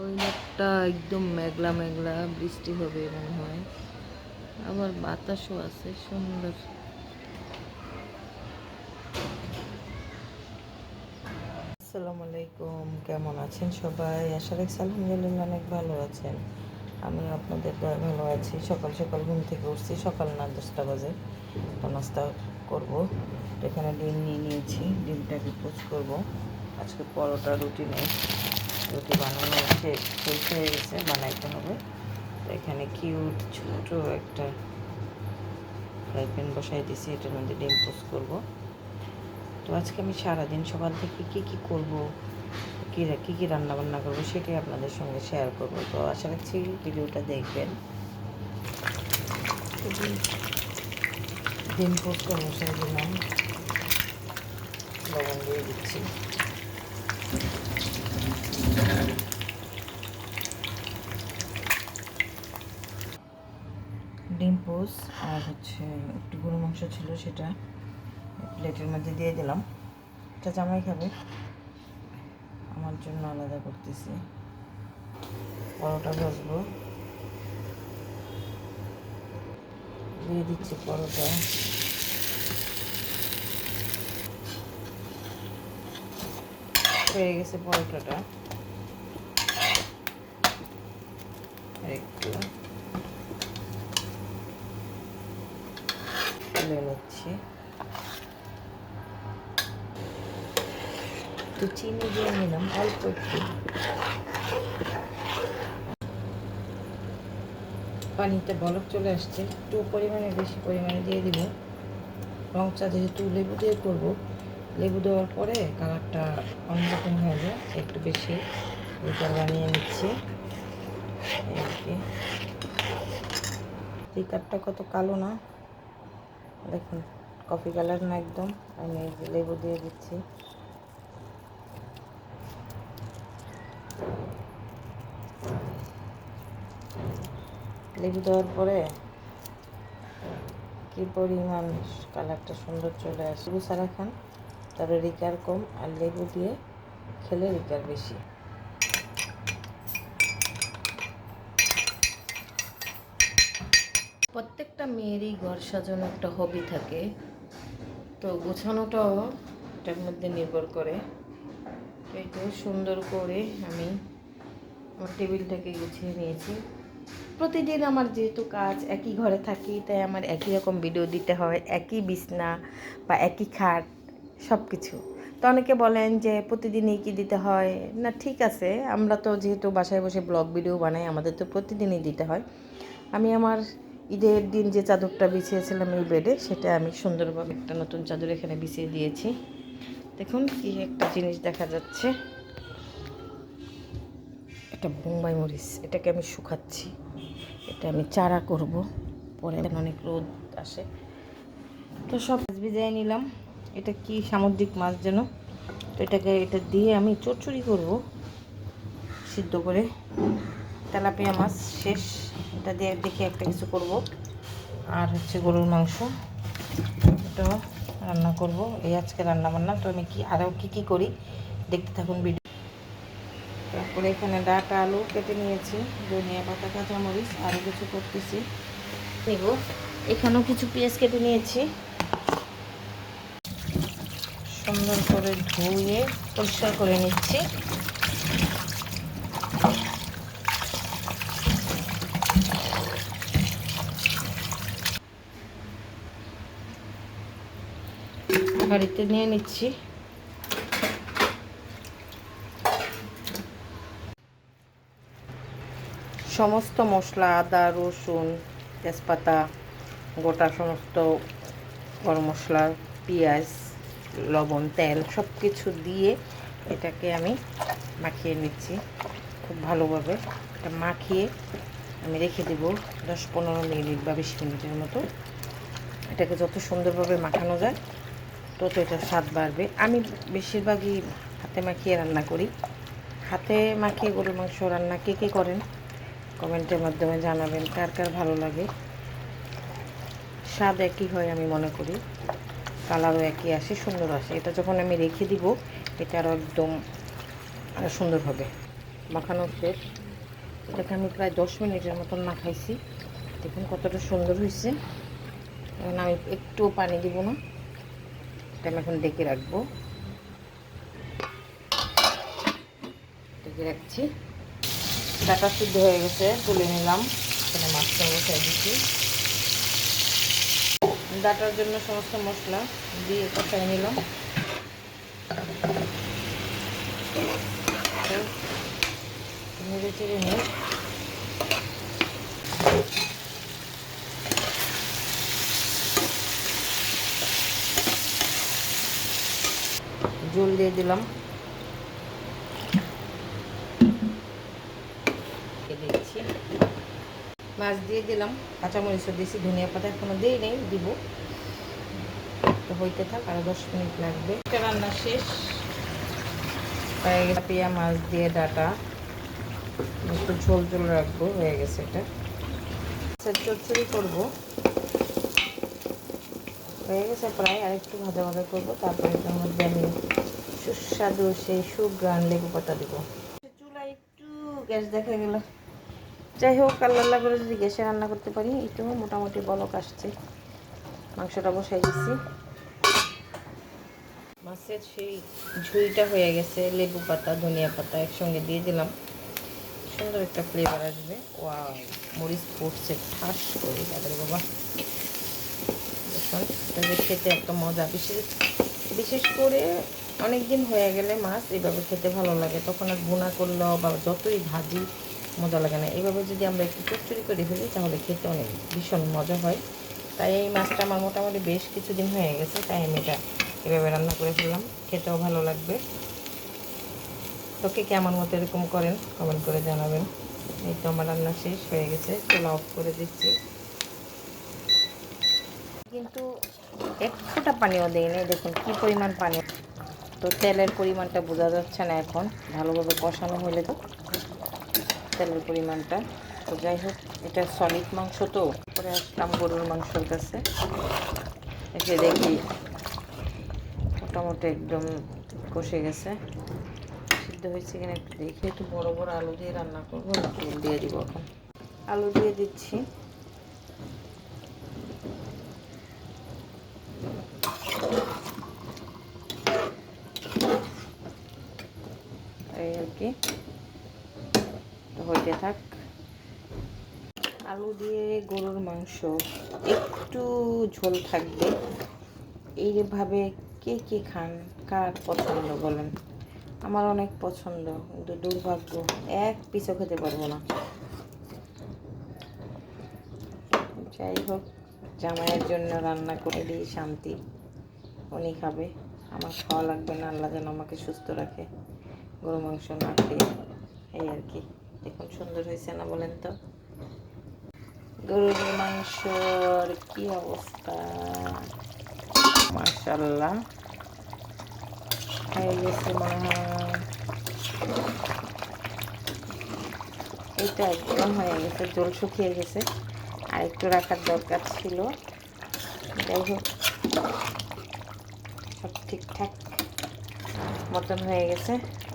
ওয়েদারটা একদম মেঘলা মেঘলা। বৃষ্টি হবে মনে হয়। আবার বাতাসও আছে, সুন্দর। আসসালামু আলাইকুম, কেমন আছেন সবাই? আশা রাখছি আলহামদুলিল্লাহ অনেক ভালো আছেন। আমি আপনাদের দয় ভালো আছি। সকাল সকাল ঘুম থেকে উঠছি। সকাল না দশটা বাজে। নাস্তা করব। এখানে ডিম নিয়ে নিয়েছি। ডিমটাকে পোচ করব। আজকে পরোটা রুটি নেই। রুটি বানানো শেষ হয়ে গেছে, বানাইতে হবে। তো এখানে কিউট ছোট একটা ফ্রাই প্যান বসাই দিছি, এটার মধ্যে ডিম পোস্ট করব। তো আজকে আমি সারাদিন সকাল থেকে কী কী করব, কী কী কী রান্না বান্না করব, সেটাই আপনাদের সঙ্গে শেয়ার করব। তো আশা রাখছি ভিডিওটা দেখবেন। ডিম পোস্ট বসাই দিলাম। লবণ দিয়ে দিচ্ছি। পোস আর হচ্ছে একটু গরু মাংস ছিল সেটা প্লেটের মধ্যে দিয়ে দিলাম। এটা জামাই খাবে। আমার জন্য আলাদা করতেছি। পরোটা ভাজবো। দিয়ে দিচ্ছি পরোটা। হয়ে গেছে পরোটাটা। একটু। তুলে নিচ্ছি। তো চিনি দিয়ে নিলাম, অল্প একটু। পানিতে বরফ চলে আসছে, একটু পরিমাণে, বেশি পরিমাণে দিয়ে দিব। রং চা যেহেতু লেবু দিয়ে করব, লেবু দেওয়ার পরে কালারটা অন্যরকম হয়ে যায়, একটু বেশি ওইটা বানিয়ে নিচ্ছি। এই কত কালো না? দেখুন কফি কালার না একদম। আমি লেবু দিয়ে দিচ্ছি। লেবু দেওয়ার পরে কি পরিমাণ কালারটা সুন্দর চলে আসে। লেবু ছাড়া খান, তবে রিকার কম আর লেবু দিয়ে খেলে রিকার বেশি। প্রত্যেকটা মেয়েরই ঘর সাজানো একটা হবি থাকে। তো গোছানোটাও এটার মধ্যে নির্ভর করে। এই তো সুন্দর করে আমি আমার টেবিলটাকে গুছিয়ে নিয়েছি। প্রতিদিন আমার যেহেতু কাজ একই ঘরে থাকি, তাই আমার একই রকম ভিডিও দিতে হয়, একই বিছনা বা একই খাট সব কিছু তো অনেকে বলেন যে প্রতিদিনই কি দিতে হয়? না, ঠিক আছে। আমরা তো যেহেতু বাসায় বসে ব্লগ ভিডিও বানাই, আমাদের তো প্রতিদিনই দিতে হয়। আমি আমার ঈদের দিন যে চাদরটা বিছিয়েছিলাম এই বেডে, সেটা আমি সুন্দরভাবে একটা নতুন চাদর এখানে বিছিয়ে দিয়েছি। দেখুন কি একটা জিনিস দেখা যাচ্ছে। এটা বোম্বাই মরিচ, এটাকে আমি শুকাচ্ছি। এটা আমি চারা করব, পরে অনেক রোদ আসে। তো সব মাছ ভিজাই নিলাম। এটা কি সামুদ্রিক মাছ যেন? তো এটাকে, এটা দিয়ে আমি চচ্চড়ি করব, সিদ্ধ করে। তেলাপিয়া মাছ শেষ। এটা দিয়ে দেখি একটা কিছু করব। আর হচ্ছে গরুর মাংস। এটাও রান্না করব। এই আজকে রান্না বান্না তো আমি কি আরও কী কী করি দেখতে থাকুন ভিডিও তারপরে এখানে ডাটা, আলু কেটে নিয়েছি, ধনিয়া পাতা, কাঁচামরিচ, আরও কিছু করতেছি। নেব। এখানেও কিছু পেঁয়াজ কেটে নিয়েছি। সুন্দর করে ধুয়ে পরিষ্কার করে নিচ্ছি। হাঁড়িতে নিয়ে নিচ্ছি। সমস্ত মশলা, আদা, রসুন, তেজপাতা, গোটা সমস্ত গরম মশলা, পেঁয়াজ, লবণ, তেল সব কিছু দিয়ে এটাকে আমি মাখিয়ে নিচ্ছি খুব ভালোভাবে। এটা মাখিয়ে আমি রেখে দেব দশ পনেরো মিনিট বা বিশ মিনিটের মতো। এটাকে যত সুন্দরভাবে মাখানো যায় তত এটার স্বাদ বাড়বে। আমি বেশিরভাগই হাতে মাখিয়ে রান্না করি। হাতে মাখিয়ে গরুর মাংস রান্না কে কে করেন? কমেন্টের মাধ্যমে জানাবেন কার কার ভালো লাগে। স্বাদ একই হয় আমি মনে করি। কালারও একই আসে, সুন্দর আসে। এটা যখন আমি রেখে দিব, এটা আরও একদম সুন্দর হবে। মাখানো শেষ। এটাকে আমি প্রায় দশ মিনিটের মতন মাখাইছি। দেখুন কতটা সুন্দর হয়েছে এখন আমি একটুও পানি দিব না। আমি এখন ডেকে রাখব। ডেকে রাখছি। ডাটা সিদ্ধ হয়ে গেছে, তুলে নিলাম। এখানে মাছটা বসাই দিচ্ছি। ডাটার জন্য সমস্ত মশলা দিয়ে কষাই নিলাম। নেড়ে চেড়ে জল দিয়ে দিলাম। দিচ্ছি। মাছ দিয়ে দিলাম। কাঁচামরিচও দিয়েছি, ধনিয়া পাতা এখনও দিই নেই, দিব। তো হইতে থাক, আরও দশ মিনিট লাগবে। রান্না শেষ। হয়ে গেছে পেঁয়া মাছ দিয়ে ডাটা। একটু ঝোল ঝোল রাখব, হয়ে গেছে এটা। আচ্ছা চচ্চড়ি করব। হয়ে গেছে, প্রায় আর একটু ভাজা ভাজা করব, তারপরে এটার মধ্যে আমি সুস্বাদু সেই সুগ্রান লেবু পাতা দিব। চুলা একটু গ্যাস দেখা গেল। যাই হোক, আল্লাহ করে যদি গ্যাসে রান্না করতে পারি, একটু মোটামুটি বলক আসছে। মাংসটা বসাই দিচ্ছি মাছের সেই ঝুড়িটা হয়ে গেছে, লেবু পাতা, ধনিয়া পাতা একসঙ্গে দিয়ে দিলাম। সুন্দর একটা ফ্লেভার আসবে। ওয়া মরিচ পড়ছে, ঠাস করে তাদের বাবা। খেতে একটা মজা, বিশেষ বিশেষ করে অনেক দিন হয়ে গেলে মাছ এভাবে খেতে ভালো লাগে। তখন আর ভুনা করলেও বা যতই ভাজি, মজা লাগে না। এইভাবে যদি আমরা একটু চচ্চড়ি করে ফেলি, তাহলে খেতে অনেক ভীষণ মজা হয়। তাই এই মাছটা আমার মোটামুটি বেশ কিছুদিন হয়ে গেছে, তাই আমি এটা এভাবে রান্না করে ফেললাম। খেতেও ভালো লাগবে। তো কে কেমন মতো এরকম করেন? কমেন্ট করে জানাবেন। এই তো আমার রান্না শেষ হয়ে গেছে, চুলা অফ করে দিচ্ছি। কিন্তু এক ফোঁটা পানিও দিই নেই। দেখুন কী পরিমাণ পানি। তো তেলের পরিমাণটা বোঝা যাচ্ছে না এখন। ভালোভাবে কষানো হলে তো তেলের পরিমাণটা। তো যাই হোক, এটা সলিড মাংস তো। পরে আসলাম গরুর মাংসর কাছে। এসে দেখি, মোটামুটি একদম কষে গেছে। সিদ্ধ হয়েছে কিনা একটু দেখি। একটু বড় বড় আলু দিয়ে রান্না করব তেল দিয়ে দিব এখন? আলু দিয়ে দিচ্ছি। এই আর কি তো হইতে থাক। আলু দিয়ে গরুর মাংস, একটু ঝোল থাকবে। এইভাবে কে কে খান, কার পছন্দ বলেন? আমার অনেক পছন্দ, কিন্তু দুর্ভাগ্য, এক পিছও খেতে পারব না। যাই হোক, জামাইয়ের জন্য রান্না করে দিই শান্তি। উনি খাবে। আমার খাওয়া লাগবে না, আল্লাহ যেন আমাকে সুস্থ রাখে। গরু, মাংস না খেয়ে এই আর কি। দেখুন, সুন্দর হয়েছে না বলেন তো? গরুর মাংসর কি অবস্থা? মার্শাল্লাহ এইটা একদম হয়ে গেছে, জল শুকিয়ে গেছে। আর একটু রাখার দরকার ছিল। যাই হোক, সব ঠিকঠাক মতন হয়ে গেছে।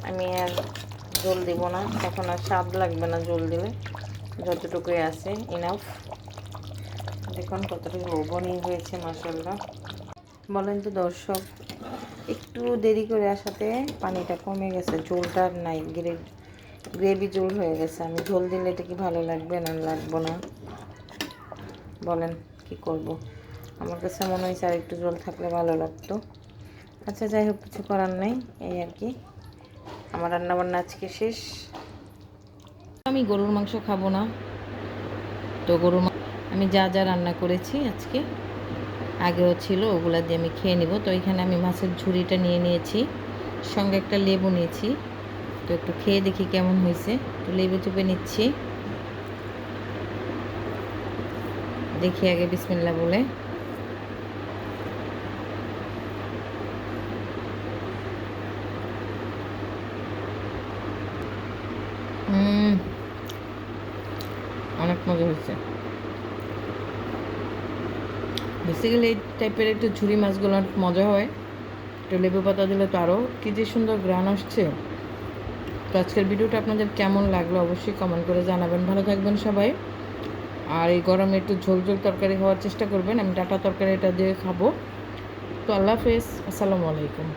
আমি আর জল দিব না। তখন আর স্বাদ লাগবে না জল দিলে। যতটুকুই আছে ইনাফ দেখুন কতটুকু লবণই হয়েছে মশলা বলেন তো দর্শক, একটু দেরি করে আসাতে পানিটা কমে গেছে ঝোলটা আর নাই। গ্রেভ গ্রেভি ঝোল হয়ে গেছে। আমি ঝোল দিলে এটা কি ভালো লাগবে না লাগবো না? বলেন, কি করব? আমার কাছে মনে হয়েছে আর একটু জল থাকলে ভালো লাগতো। আচ্ছা যাই হোক, কিছু করার নেই। এই আর কি। আমার রান্নাবান্না আজকে শেষ। আমি গরুর মাংস খাব না। তো গরুর আমি যা যা রান্না করেছি আজকে, আগেও ছিল, ওগুলা দিয়ে আমি খেয়ে নিব। তো এখানে আমি মাছের ঝুড়িটা নিয়ে নিয়েছি, সঙ্গে একটা লেবু নিয়েছি। তো একটু খেয়ে দেখি কেমন হয়েছে। তো লেবু চুপে নিচ্ছি। দেখি আগে বিসমিল্লা বলে হুম অনেক মজা হয়েছে। বেসিক্যালি এই টাইপের একটু ঝুরি মাছগুলো মজা হয়। একটু লেবু পাতা দিলে তো আরও কী যে সুন্দর গ্রান আসছে। তো আজকের ভিডিওটা আপনাদের কেমন লাগল অবশ্যই কমেন্ট করে জানাবেন। ভালো থাকবেন সবাই। আর এই গরমে একটু ঝোল ঝোল তরকারি খাওয়ার চেষ্টা করবেন। আমি ডাটা তরকারি এটা দিয়ে খাব। তো আল্লাহ হাফেজ। আসসালামু আলাইকুম।